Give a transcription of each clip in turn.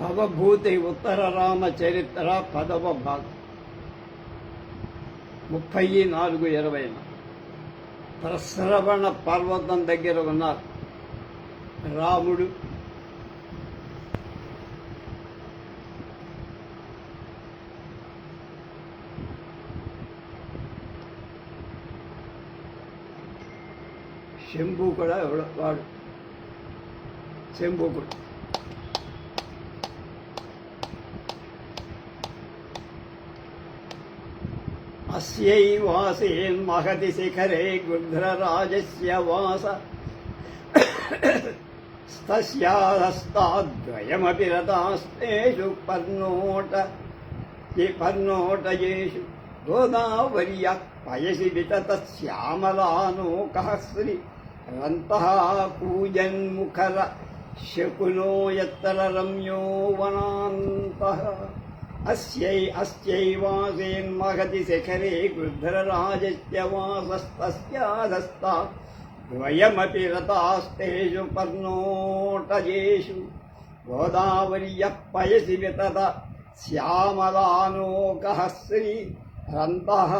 భవభూతి ఉత్తర రామ చరిత్ర పదవ భాగం. ముప్పై నాలుగు ఇరవై ప్రశ్రవణ పర్వతం దగ్గర ఉన్నారు. రాముడు. శంభు కూడా వాడు. శంభు కూడా. శంభుకుడు अस्यैवासेन्महति शिखरे गुध्रराजस्य वास स्तस्याहस्ताद्वयमपि रतास्तेषु पर्णोट ये पर्णोटयेषु गोदावर्यः पयसि विततश्यामलानोकः श्रीरन्तः कूजन्मुखर शकुनो यत्र रम्यो वनान्तः अस्यै अस्यैवासेन्महति शिखरे गृध्रराजस्य वासस्तस्याधस्ता द्वयमपि रतास्तेषु पर्णोटयेषु गोदावर्यः पयसि वितत श्यामलानोकः श्री रन्तः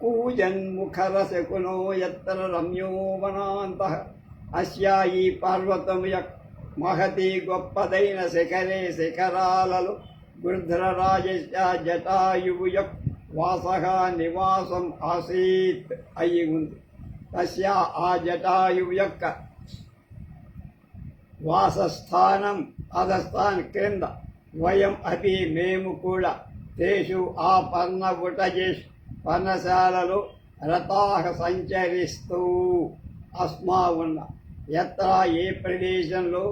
कूजन्मुखरसकुलो यत्र रम्यो वनान्तः अस्यायी पार्वतमुय महती गोप्पदैन शिखरे शिखराललु శిఖరే జటాయువు యొక్క వాస నివాసం ఆసీత్ అయి ఉంది. తస్య ఆ జటాయువు యొక్క వాసస్థానం అధస్థాన్ క్రింద వయం అపి మేము కూడా తేషు ఆ పర్ణ బుటజేష్ పర్ణశాలలో రథాహ సంచరిస్తూ అస్మా ఉన్న. ఎత్ర ఏ ప్రదేశంలో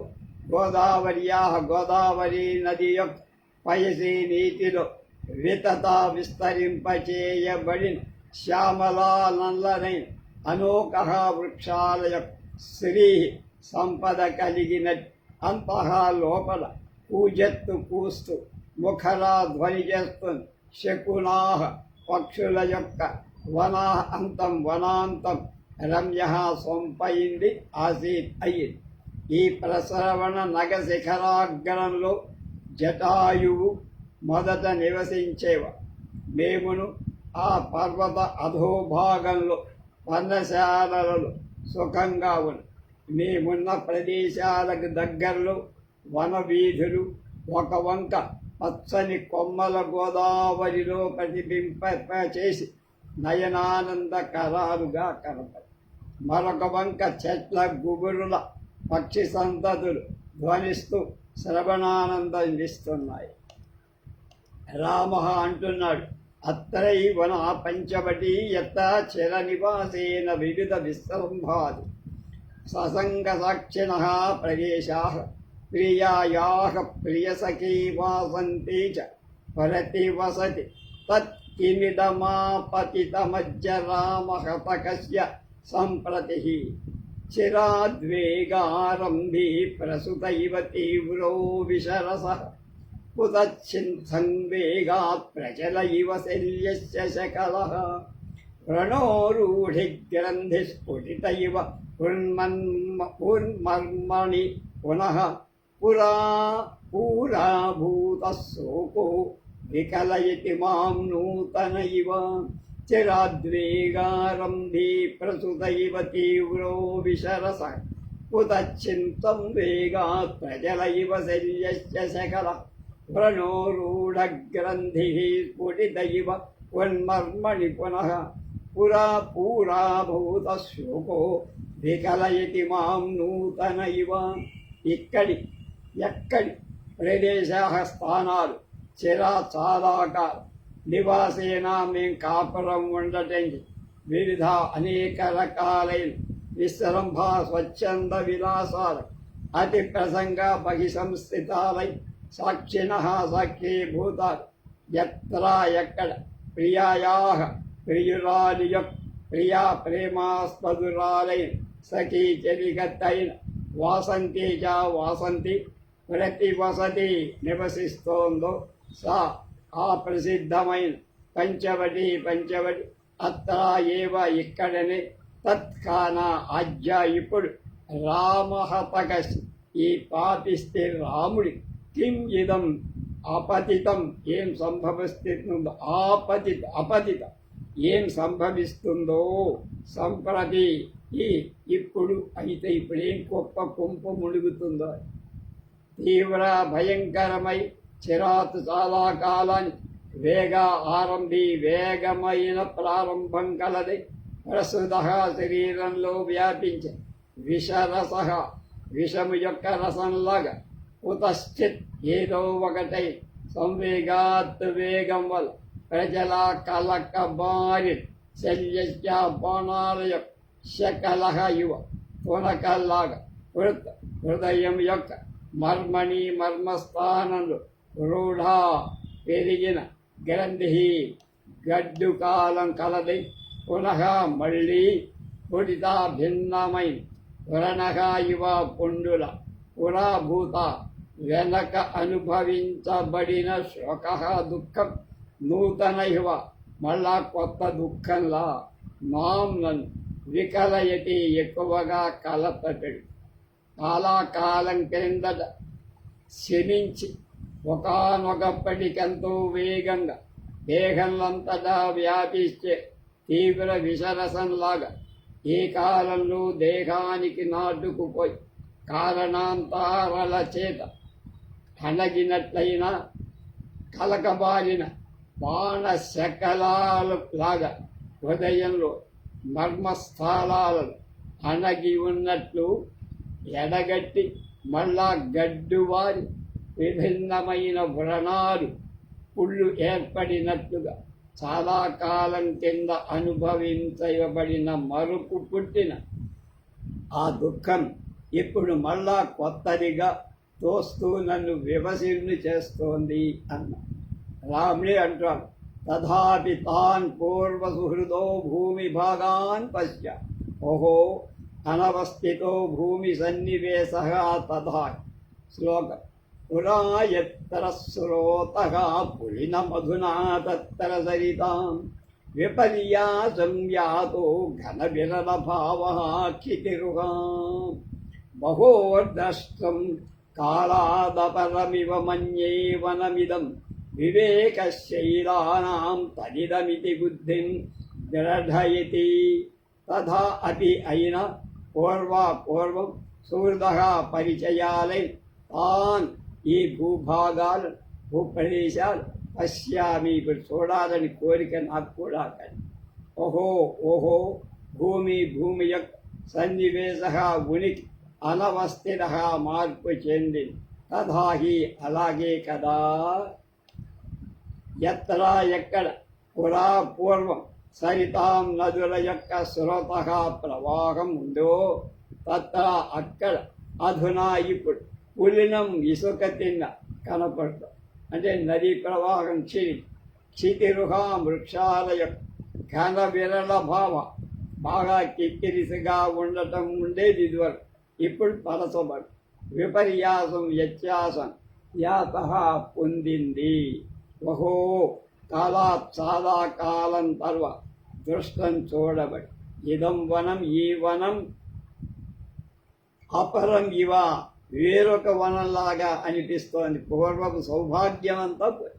గోదావరియా గోదావరి నది యొక్క పయసి నీతిలో వితత విస్తరింపచేయబడిన శ్యామలా నల్లనైన అనోక వృక్షాల యొక్క శ్రీ సంపద కలిగిన అంతః లోపల పూజత్తు కూస్తూ ముఖరా ధ్వని చేస్తుంది శకునాహ పక్షుల యొక్క వనా అంతం వనాంతం రమ్య సొంపయింది ఆసీత్ అయ్యింది ఈ ప్రసరవణ నగ శిఖరాగ్రంలో జటాయువు మొదట నివసించేవ? మేమును ఆ పర్వత అధోభాగంలో పర్ణశాలలలో సుఖంగా ఉన్న మేమున్న ప్రదేశాలకు దగ్గరలో వనవీధులు ఒక వంక పచ్చని కొమ్మల గోదావరిలో ప్రతిబింప చేసి నయనానందకరాలుగా కనపడి మరొక వంక చెట్ల గుబురుల పక్షి సంతతులు ధ్వనిస్తూ శ్రవణానందం ఇస్తున్నాయి రామ అంటున్నాడు అత్రై వన పంచవటీ యత్త చిర నివాసేన వివిధ విశ్రంభాది ససంగ సాక్షిణ ప్రదేశా ప్రియాయా ప్రియసఖీ వాసంతి చ పరతి వసతి తత్ రామ రామహతకస్య సంప్రతి. చిరాద్వేగారంభీ ప్రసుత ఇవ తీవ్రో విశరస కుతచ్చింసంవేగాత్ ప్రచల ఇవ శల్యస్య శకలः వ్రణోరూఢిగ్రంథిస్ఫుటిత ఇవ ఉన్మన్మ ఉన్మర్మణి పునః పురా పూరాభూత శోకో వికలయతి మాం నూతన ఇవ చిరాద్వేగారంభీ ప్రసుత ఇవ తీవ్రో విశరస కుతచ్చింతం వేగాత్ ప్రజల ఇవ శల్యస్య శకల వ్రణోరూఢగ్రంథిः స్ఫుటిత ఇవ ఉన్మర్మణి పునః పురా పూరాభూత శోకో వికలయతి మాం నూతన ఇవ ఇక్కడి ఎక్కడి ప్రదేశ స్థానాలు చిరా చాలాకాల నివాసేనా మేం కాపురం ఉండటండి వివిధ అనేక రకాలైన విశ్రంభ స్వచ్ఛంద విలాసాలు అతి ప్రసంగ బహి సంస్థితాలై సాక్షిణ సాక్షీభూతాలు. ఎత్ర ఎక్కడ? ప్రియాయా ప్రియురాలి యొక్క ప్రియా ప్రేమాస్పదురాలైన సఖీ చెలిగత్తైన వాసంతి చా వాసంతి ప్రతి వసతి నివసిస్తోందో సా ఆ ప్రసిద్ధమైన పంచవటి పంచవటి అత్ర ఏవ ఇక్కడనే తత్కానా ఆజ్ఞ ఇప్పుడు రామహతకసి ఈ పాపిస్తే రాముడి కిం ఇదం అపతితం? ఏం సంభవిస్తుందో ఆపతి అపతిత ఏం సంభవిస్తుందో సంప్రతి ఈ ఇప్పుడు అయితే ఇప్పుడు ఏం గొప్ప కుంప మునుగుతుందో? తీవ్ర భయంకరమై చిరాత్ చాలా కాలాన్ని వేగ ఆరంభి వేగమైన ప్రారంభం కలది. ప్రస్తుత శరీరంలో వ్యాపించే విషరస విషము యొక్క రసంలాగా ఉతశ్చిత్ ఏదో ఒకటై సంవేగాత్ వేగం వల్ల ప్రజల కలక బారి శల్య యొక్క శకలహ యువ పునకల్లాగా వృత్ హృదయం యొక్క మర్మణి మర్మస్థానంలో రూఢ పెరిగిన గ్రంథి గడ్డు కాలం కలది. పునః మళ్ళీ పుడిత భిన్నమైన పురణగ ఇవ పుండుల పురాభూత వెనక అనుభవించబడిన శోక దుఃఖం నూతన ఇవ మళ్ళా కొత్త దుఃఖంలా మాం నన్ను వికలయటి ఎక్కువగా కలపడు చాలా కాలం క్రిందట శమించి ఒకనొకప్పటికెంతో వేగంగా దేహంలంతటా వ్యాపిస్తే తీవ్ర విషరసంలాగా ఈ కాలంలో దేహానికి నాటుకుపోయి కారణాంతరాల చేత అణగినట్లయినా కలకబారిన బాణ శకలాలు లాగా హృదయంలో మర్మస్థలాలను అణగి ఉన్నట్లు ఎడగట్టి మళ్ళా గడ్డువారి విభిన్నమైన వ్రణాలు పుళ్ళు ఏర్పడినట్లుగా చాలా కాలం కింద అనుభవించబడిన మరుపు పుట్టిన ఆ దుఃఖం ఇప్పుడు మళ్ళా కొత్తదిగా తోస్తూ నన్ను వివసిల్లు చేస్తోంది అన్న. రాముడే అంటాడు తథాపి తాన్ పూర్వ సుహృదో భూమి భాగాన్ పశ్య. ఓహో అనవస్థితో భూమి సన్నివేశ తథా శ్లోకం. పురా ఎత్తర శ్రోత పులిన మధునా తత్తర సరితాం విపర్యా సంవ్యాతో ఘన విరల భావ క్షితిరుగా బహోర్దష్టం కాళాదపరమివ మన్యే వనమిదం వివేకశైలానాం తదిదమితి బుద్ధిం దృఢయతి తథా అపి ఈ భూభాగాలు భూప్రదేశాలు పశ్యామి ఇప్పుడు చూడాలని కోరిక నాకు కూడా కానీ. ఓహో ఓహో భూమి భూమి యొక్క సన్నివేశ ఉనికి అనవస్థిత మార్పు చెంది. తథాహి అలాగే కదా. ఎత్తరా ఎక్కడ పురా పూర్వం సరితాం నదుల యొక్క స్రోత ప్రవాహం ఉందో తత్ర అక్కడ అధునా ఇప్పుడు పులినం ఇసుక తిన్న కనపడతాం అంటే నదీ ప్రవాహం చిరి క్షితిరుహా వృక్షాల ఘన విరళ భావ బాగా కిక్కిరిసిగా ఉండటం ఉండేది ఇదివరకు. ఇప్పుడు పరసబడు. విపర్యాసం వ్యత్యాసం యాత పొందింది. ఓహో చాలా చాలా కాలం తర్వాత దృష్టం చూడబడి. ఇదం వనం ఈ వనం అపరం ఇవ వేరొక వనంలాగా అనిపిస్తోంది. పూర్వపు సౌభాగ్యమంతా పోయి.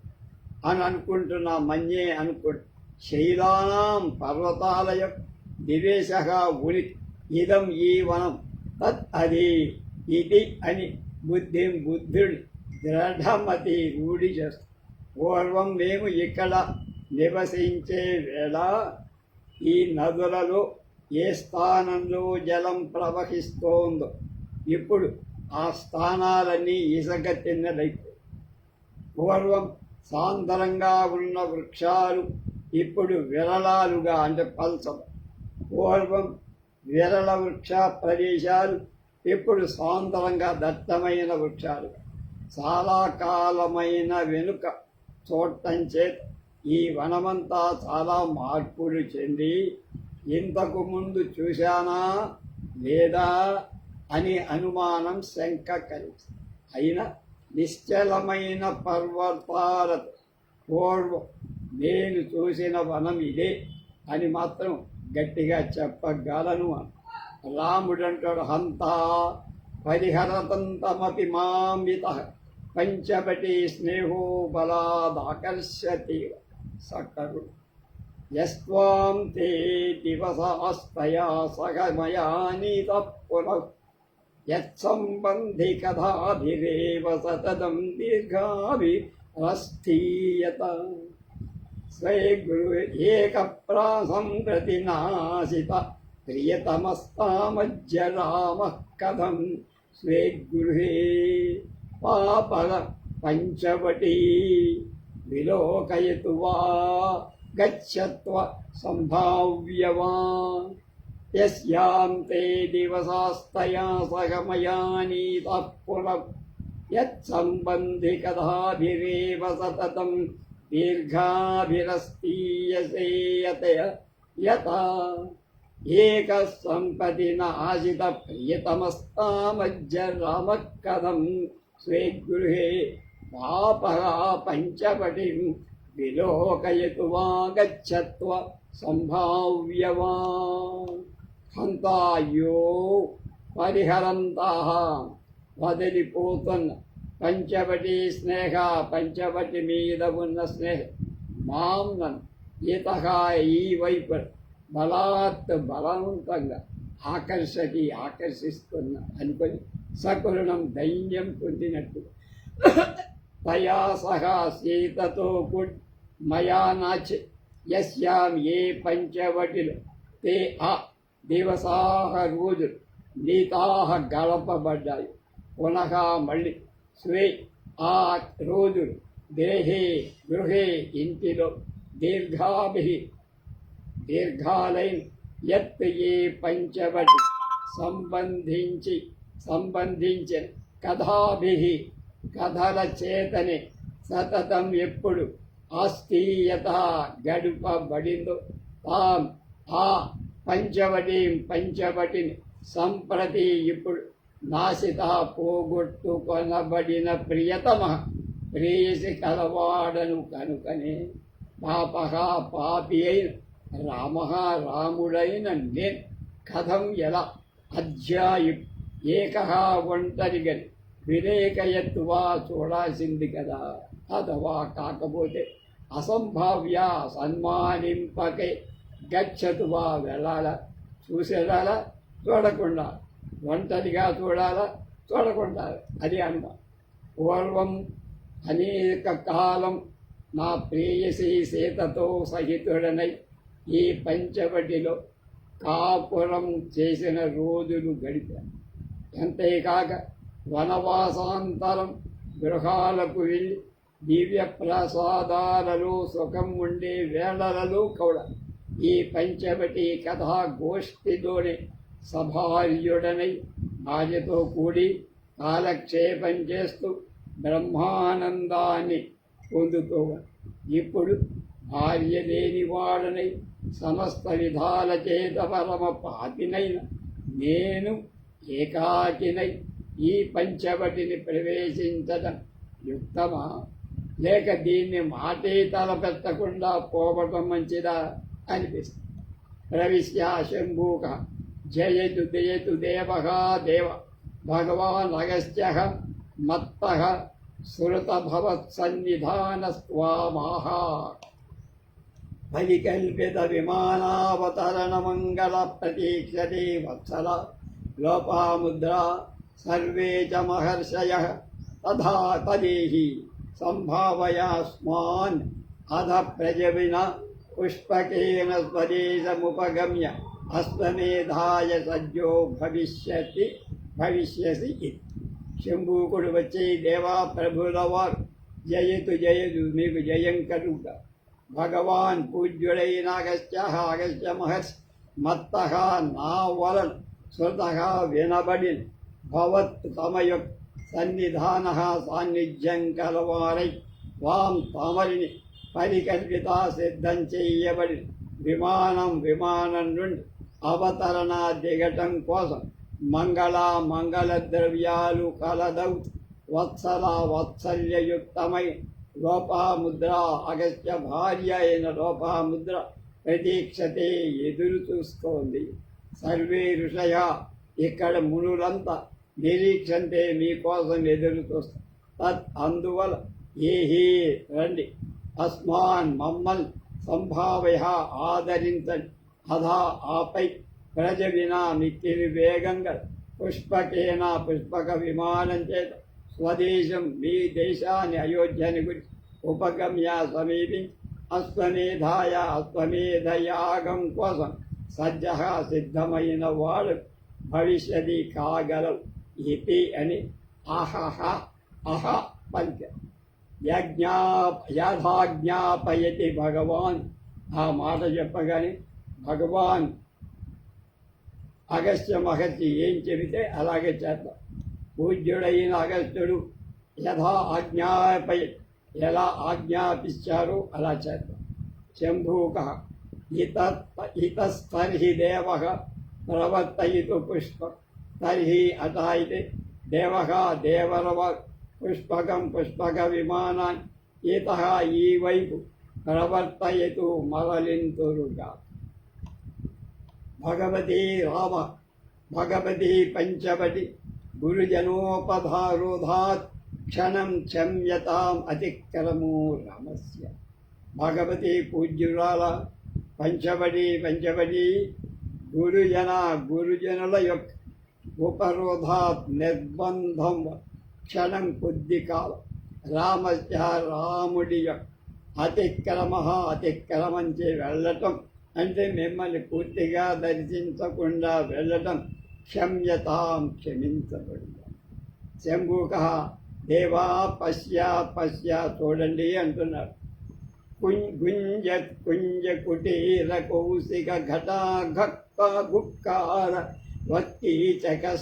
అని అనుకుంటున్నా మన్యే అనుకు శైలానాం పర్వతాల యొక్క దివేశగా ఇదం ఈ వనం. తత్ అది ఇది అని బుద్ధి బుద్ధుడు దృఢమతి రూఢి చేస్తాం. పూర్వం మేము ఇక్కడ నివసించే వేళ ఈ నదులలో ఏ స్థానంలో జలం ప్రవహిస్తోందో. ఇప్పుడు ఆ స్థానాలన్నీ ఇసుక తిన్నదైపోయి పూర్వం సాంద్రంగా ఉన్న వృక్షాలు ఇప్పుడు విరళాలుగా అంటే పల్సవ పూర్వం విరళ వృక్ష ప్రదేశాలు ఇప్పుడు సాంద్రంగా దట్టమైన వృక్షాలు. చాలా కాలమైన వెనుక చూడటం చేత ఈ వనమంతా చాలా మార్పులు చెంది ఇంతకు ముందు చూశానా లేదా అని అనుమానం శంక కలిగి అయినా నిశ్చలమైన పర్వతాల పూర్వం నేను చూసిన వనం ఇదే అని మాత్రం గట్టిగా చెప్పగలను రాముడు అంటాడు హంత పరిహరతంతమపి మామిత పంచవటి స్నేహో బలాదాకర్షతి సకరు. యస్వాం తే దివసాస్తయా సగమయా నీత పునః యత్సంబంధి కథాభిరేవ సతతం దీర్ఘాభిరస్థీయత స్వే గురు ఏక ప్రాసం ప్రతి నాశిత ప్రియతమస్తామజ్జ రామ కథం స్వే గృహే పాపల పంచవటీ విలోకయతు వా గచ్చత్వ సంభావ్యవా यस्यान्ते दिवसास्तया सह पुनः यत्सम्बन्धिकथाभिरेव सततं दीर्घाभिरस्तीयसेयतय यथा एकः सम्पति नाशितप्रियतमस्तामज्जरामः कथं स्वे गृह वापरा पञ्चपटिं विलोकयतु वा गच्छत्व सम्भाव्य वा హంతాయో పరిహరంతాహ. వదిలిపోతున్న పంచవటి స్నేహ పంచవటి మీద ఉన్న స్నేహ. మాంనం ఈతహ ఈ వైపు బలాత్ బలవంతంగా ఆకర్షకి ఆకర్షిస్తున్న అనుకొని సకరుణం దైన్యం పొందినట్టు. తయా సహా సీతతో కూడి మయా నాచి యస్యాం ఏ పంచవటిలో. తే ఆ దివసాహ రోజులు నీతాహ గడపబడ్డాయి. పునః మళ్ళీ స్వే ఆ రోజులు దేహే గృహే ఇంటిలో దీర్ఘాభి దీర్ఘాలైన ఎత్ ఏ పంచవటి సంబంధించి సంబంధించిన కథాభి కథల చేతనే సతతం ఎప్పుడు ఆస్తీయత గడుపబడిందో తాం ఆ పంచవటీం పంచవటిని సంప్రతి ఇప్పుడు నాశిత పోగొట్టుకొనబడిన ప్రియతమ ప్రేయసి కలవాడను కనుకనే పాప పాపి అయిన రామ రాముడైన నేను కథం ఎలా? అధ్యాయు ఏక ఒంటరిగని విరేకయత్వా చూడాల్సింది కదా అథవా కాకపోతే అసంభావ్య సన్మానింపకే గచ్చతువా వెళ్ళాలా? చూసేదాలా చూడకుండా. ఒంటరిగా చూడాలా? చూడకుండా. అది అన్న పూర్వం అనేక కాలం నా ప్రేయసి సీతతో సహితుడనై ఈ పంచవటిలో కాపురం చేసిన రోజులు గడిపాను అంతేకాక వనవాసాంతరం గృహాలకు వెళ్ళి దివ్య ప్రసాదాలలో సుఖం ఉండే వేళలలో కూడా ఈ పంచవటి కథాగోష్ఠిలోని సభార్యుడనై భార్యతో కూడి కాలక్షేపం చేస్తూ బ్రహ్మానందాన్ని పొందుతూ ఇప్పుడు భార్య లేనివాడనై సమస్త విధాల చేత పరమ పాతినైన నేను ఏకాకినై ఈ పంచవటిని ప్రవేశించడం యుక్తమా? లేక దీన్ని మాటే తలపెట్టకుండా పోవటం మంచిదా? అనిపిస్తుంది ప్రవిశ్య శంభూక జయతు జయతు దేవ దేవ భగవాన్ అగస్త్య మత్త శృతభవత్సన్నిధానస్వామాహ పరికల్పిత విమానావతరణ మంగళ ప్రతీక్షతే వత్సల లోపాముద్రా సర్వే చ మహర్షయ తథా తదేహి సంభావయాస్మాన్ అధ ప్రజవిన పుష్పకేన సజ్జో భవిష్యతి భవిష్యసి ఇది శంభూకుడు వచ్చి దేవా ప్రభుల వారు జయతు జయదు మీకు జయం కలుగుట భగవాన్ పూజ్యుడైన అగస్త్య అగస్త్య మహర్షి మత్త నా వలన్ శృత వినబడిన్ భవత్ తమ సన్నిధాన సాన్నిధ్యం కలవారై వాం తమరిని పరికల్పిత సిద్ధం చేయబడి విమానం విమానం నుండి అవతరణ దిగటం కోసం మంగళ మంగళ ద్రవ్యాలు కలదవు. వత్సల వాత్సల్యయుక్తమై లోపాముద్ర అగస్త్య భార్య అయిన లోపాముద్ర ప్రతీక్షతే ఎదురు చూస్తోంది. సర్వే ఋషయ ఇక్కడ మునులంతా నిరీక్షంతే మీకోసం ఎదురు చూస్తారు తత్ అందువల్ల ఏహి రండి. అస్మాన్ మమ్మల్ సంభావయ ఆదరించండి అధా ఆపై ప్రజ వినా మిక్కిలి వేగంగా పుష్పకేన పుష్పక విమానం చేత స్వదేశం మీ దేశాన్ని అయోధ్యని గురించి ఉపగమ్య సమీపించి అశ్వమేధాయ అశ్వమేధ యాగం కోసం సజ్జ సిద్ధమైన వాడు భవిష్యది కాగలవు ఇది అని అహహ అహ పంచ యజ్ఞా యథాజ్ఞాపయతి భగవాన్. ఆ మాట చెప్పగానే భగవాన్ అగస్త్య మహర్షి ఏం చెబితే అలాగే చేద్దాం. పూజ్యుడైన అగస్త్యుడు యథా ఆజ్ఞాపయ ఎలా ఆజ్ఞాపించారో అలా చేద్దాం. శంభూక ఇత ఇతస్తర్హి దేవ ప్రవర్తయితు పుష్పం. తర్హి అత అయితే దేవ దేవరవ పుష్పకం పుష్పక విమానాన్ ఈత ఈ వైపు ప్రవర్తయతు మరలింతురుగా భగవతి రామ భగవతి పంచవటి గురుజనోపధారోధాత్ క్షణం క్షమ్యతాం అతిక్రమో రామస్య. భగవతి పూజ్యురాల పంచబడి పంచబడి గురుజన గురుజనుల యొక్క ఉపరోధాత్ నిర్బంధం. క్షణం కొద్ది కాలం రామస్య రాముడి అతిక్రమ అతిక్రమంచి వెళ్ళటం అంటే మిమ్మల్ని పూర్తిగా దర్శించకుండా వెళ్ళటం క్షమ్యతాం క్షమించబడింది శంభుక దేవా పశ్య పశ్య చూడండి అంటున్నారు. గుంజ కుంజ కుటీర కౌశిక ఘటా ఘక్క గుక్కార వత్తీచక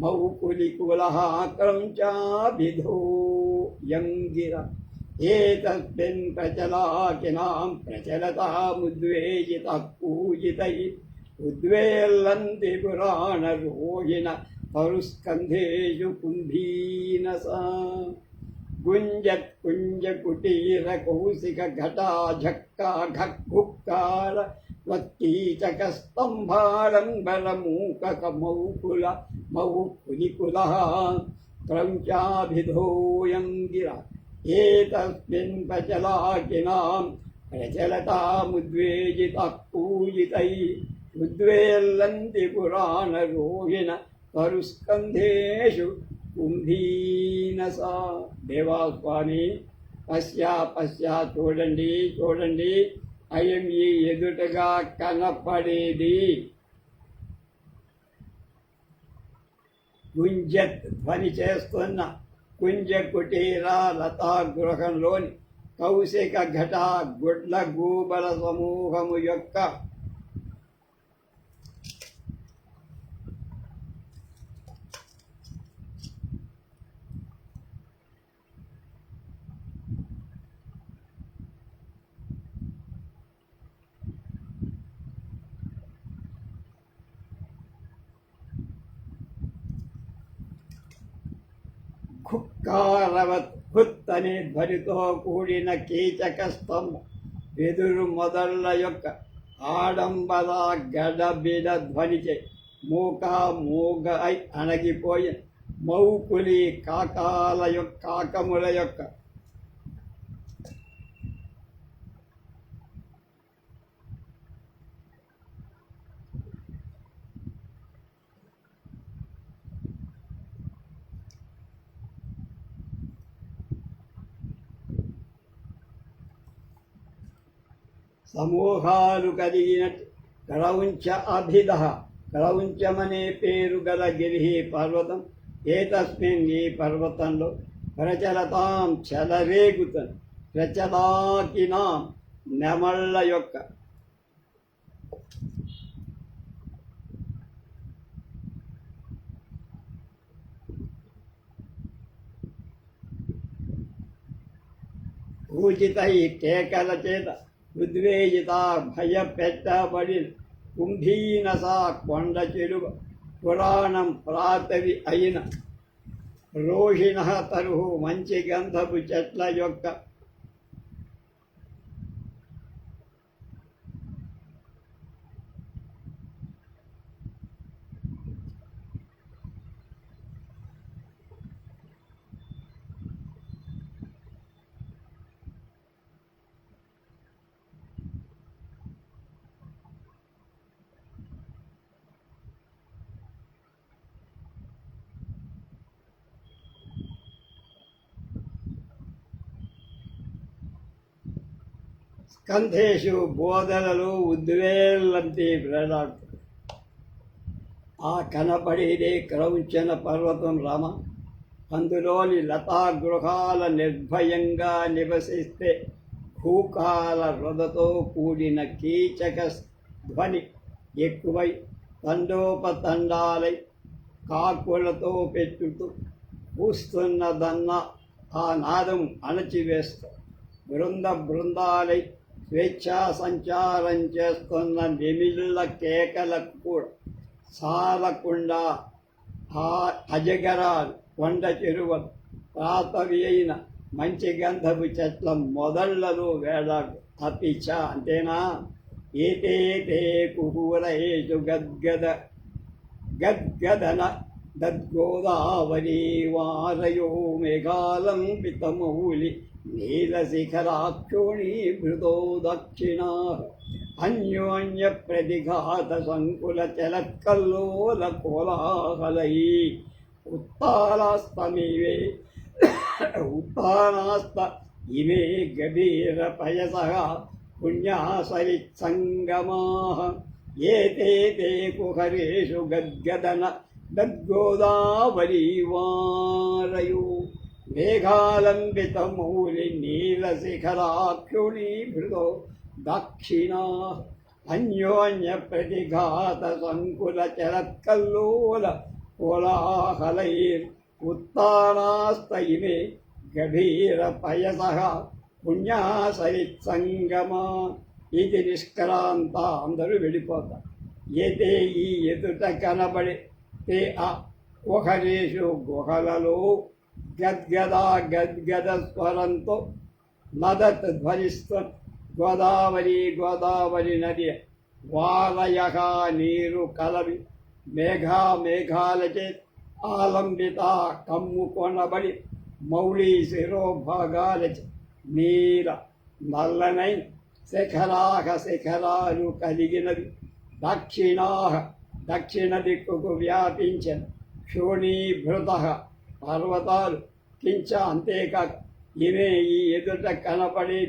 మౌకులికులహాక్రంచాభిధో యంగిర. ఏతస్మిన్ ప్రచలాకినాం ప్రచలతాముద్వేజిత పూజితై ఉద్వేల్లంతి పురాణరోహిణ పరుస్కంధేషు కుంభీనస. గుంజత్ కుంజ కౌశిక ఘటా ఝక్కా ఘక్కుక్కార వత్తీచక స్తంభాడంబర మూకక మౌకుల మౌకులికుల క్రంచాభిధోయంగిర ఏతస్మిన్ ప్రచలాకినాం ప్రచలతాముద్వేజిత పూజితై ఉద్వేల్లంతి పురాణరోహిణ పరుస్కంధేషు కుంభీనస దేవాస్వామి పశ్యా పశ్యా చూడండి చూడండి అయం ఈ ఎదుటగా కనపడేది. గుంజత్ ధ్వని చేస్తున్న కుంజ కుటీర లతా గృహంలోని కౌశిక ఘట గుడ్ల గూబల సమూహము యొక్క ఖుక్కారవత్ అనే ధ్వనితో కూడిన కీచక స్తంభం వెదురు మొదళ్ళ యొక్క ఆడంబర గడబిడ ధ్వనిచే మూక మూగ అయి అణగిపోయిన మౌకులి కాకాల యొక్క కాకముల యొక్క సమూహాలు కలిగినట్టు కళవుంచ అభిధ. కళవుంచమనే పేరు గల గిరి పర్వతం ఏతస్మిన్ ఈ పర్వతంలో ప్రచలతాం చెలరేగుతను ప్రచలాకినాం నెమళ్ళ యొక్క. పూజిత ఈ కేకల చేత ఉద్వేజిత భయపెట్టబడి కుంభీనస కొండ చెరువ పురాణం ప్రాతవి అయిన రోహిణ తరుహు మంచి గంధపు చెట్ల యొక్క కంధేషు బోధనలు ఉద్వేలంతి వేలాడుతుంది ఆ కనబడేదే క్రౌంచన పర్వతం రామ. అందులోని లతా గృహాల నిర్భయంగా నివసిస్తే భూకాల రొదతో కూడిన కీచక ధ్వని ఎక్కువై తండోపతండాలై కాకులతో పెట్టుతూ పూస్తున్నదన్న ఆ నాదం అణచివేస్తూ బృంద బృందాలై స్వేచ్ఛా సంచారం చేస్తున్న నిమిళ్ళ కేకలకు కూడా సాలకుండా ఆ అజగరాలు కొండ చెరువలు రాతవి అయిన మంచి గంధపు చెట్ల మొదళ్ళలో వేలాడు తప్పిచ అంతేనా? ఏతేతే ఏజు గద్గద గద్గదన దద్గోదావరి వారయో మేఘాలం పితమౌలి నీలశిఖరాక్షోణి మృదో దక్షిణా. అన్యోన్య ప్రతిఘాత సంకుల చలక్కల్లోల కోలాహలై ఉత్తానాస్తమివే ఉత్తానాస్త ఇవే గభీర పయస పుణ్యాసరిత్సంగమా ఏతే తే కుహరేషు గద్గదన దక్షిణా అన్యోన్య ప్రతిఘాత సంకుల చరత్కల్లోల కోలాహలైర్ ఉత్తానాస్తయిమే గభీర పయస పుణ్యాసరిత్సంగమా ఇది నిష్క్రాంత అందరూ వెళ్ళిపోతారు. ఏతే ఈ ఎదుట కనబడి తే ఆ ఒకరేషు గుహలలో గద్గదా గద్గద స్వరంతో నదత్ ధ్వనిస్తూ గోదావరి గోదావరి నది వాలయ నీరు కలవి మేఘా మేఘాలచే ఆలంబిత కమ్ము కొనబడి మౌళి శిరోభాగాలచే నీల నల్లనై శిఖరాహ శిఖరాలు కలిగినవి దక్షిణాహ దక్షిణ దిక్కుకు వ్యాపించిన శోణీభృత పర్వతాలు కించ అంతేకాక ఇవే ఈ ఎదుట కనపడి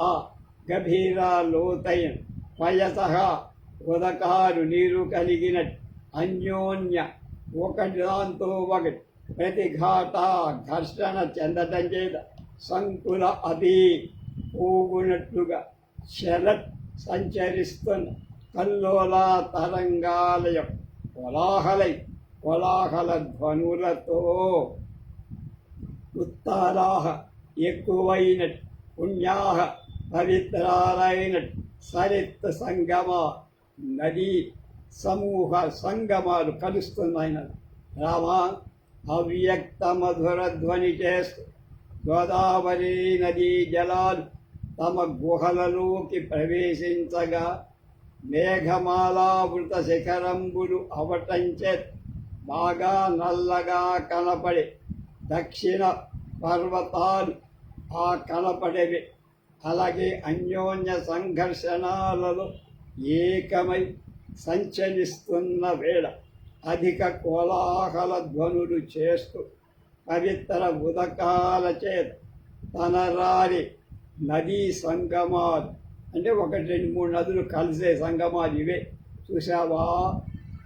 ఆ గభీర లోతైన పయస ఉదకారు నీరు కలిగిన అన్యోన్య. ఒకటి దాంతో ఒకటి ప్రతిఘాత ఘర్షణ చెందటం చేత సంకుల అది పోగునట్లుగా శరత్ సంచరిస్తున్న కల్లోల తరంగాలయం కోలాహలై కోలాహల ధ్వనులతో ఉత్తారాహ ఎక్కువైన పుణ్యాహ పవిత్రాలైన సరిత్ సంగమ నదీ సమూహ సంగమాలు కలుస్తున్నాయి రామ అవ్యక్త మధుర ధ్వని చేస్తూ గోదావరి నదీ జలాలు తమ గుహలలోకి ప్రవేశించగా మేఘమాలావృత శిఖరంబులు అవటంచే బాగా నల్లగా కనపడి దక్షిణ పర్వతాలు ఆ కనపడేవి. అలాగే అన్యోన్య సంఘర్షణాలలో ఏకమై సంచరిస్తున్న వేళ అధిక కోలాహల ధ్వనులు చేస్తూ పవిత్ర ఉదకాల చేత తన రారి నదీ సంగమాలు అంటే ఒకటి రెండు మూడు నదులు కలిసే సంగమాలు ఇవే. చూసావా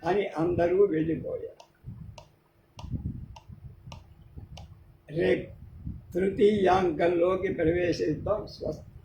అని అందరూ వెళ్ళిపోయారు. ऋक् तृतीयांकलोके प्रवेश स्वस्थ